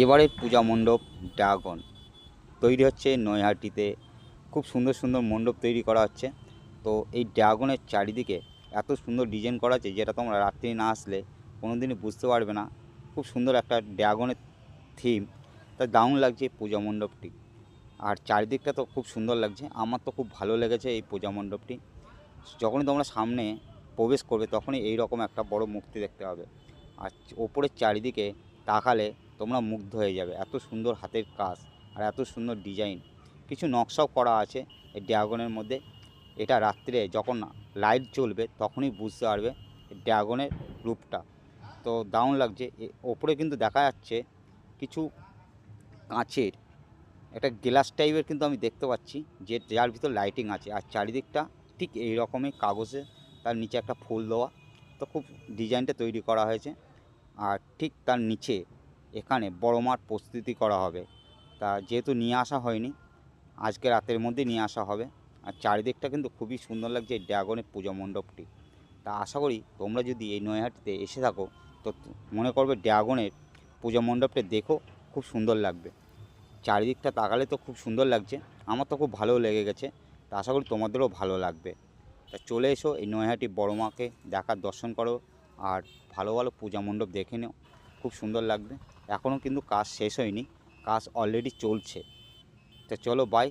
এবারে পূজা মণ্ডপ ড্রাগন। তৈরি হচ্ছে নৈহাটিতে। খুব সুন্দর সুন্দর মণ্ডপ তৈরি করা হচ্ছে। তো এই ড্রাগনের চারিদিকে এত সুন্দর ডিজাইন করা আছে যেটা তোমরা রাত্রি না আসলে কোনো দিনই বুঝতে পারবে না। খুব সুন্দর একটা ড্রাগনের থিম তা দারুণ লাগছে এই পূজা মণ্ডপটি। আর চারিদিকটা তো খুব সুন্দর লাগছে। আমার তো খুব ভালো লেগেছে এই পূজা মণ্ডপটি। যখনই তোমরা সামনে প্রবেশ করবে তখনই এই রকম একটা বড় মূর্তি দেখতে পাবে। আর ওপরের চারিদিকে তাকালে তোমরা মুগ্ধ হয়ে যাবে। এত সুন্দর হাতের কাজ আর এত সুন্দর ডিজাইন কিছু নকশাও করা আছে এই ড্রাগনের মধ্যে। এটা রাত্রে যখন লাইট জ্বলবে তখনই বুঝতে পারবে ড্রাগনের রূপটা। তো দারুণ লাগছে। ওপরে কিন্তু দেখা যাচ্ছে কিছু কাঁচের একটা গ্লাস টাইপের কিন্তু আমি দেখতে পাচ্ছি যে যার ভিতর লাইটিং আছে। আর চারিদিকটা ঠিক এই রকমই কাগজে তার নিচে একটা ফুল দেওয়া। তো খুব ডিজাইনটা তৈরি করা হয়েছে। আর ঠিক তার নিচে এখানে বড় মাঠ প্রস্তুতি করা হবে। তা যেহেতু নিয়ে আসা হয়নি, আজকে রাতের মধ্যে নিয়ে আসা হবে। আর চারিদিকটা কিন্তু খুবই সুন্দর লাগছে এই ড্রাগনের পূজা মণ্ডপটি। তা আশা করি তোমরা যদি এই নৈহাটিতে এসে থাকো, তো মনে করবে ড্রাগনের পূজা মণ্ডপটা দেখো, খুব সুন্দর লাগবে। চারিদিকটা তাকালে তো খুব সুন্দর লাগছে, আমার তো খুব ভালো লেগে গেছে, তা আশা করি তোমাদেরও ভালো লাগবে। তা চলে এসো এই নৈহাটি বড় মাকে দেখার দর্শন করো, আর ভালো ভালো পূজা মণ্ডপ দেখে নিও। খুব সুন্দর লাগবে। এখনও কিন্তু কাজ শেষ হয়নি কাজ অলরেডি চলছে। তো চলো বাই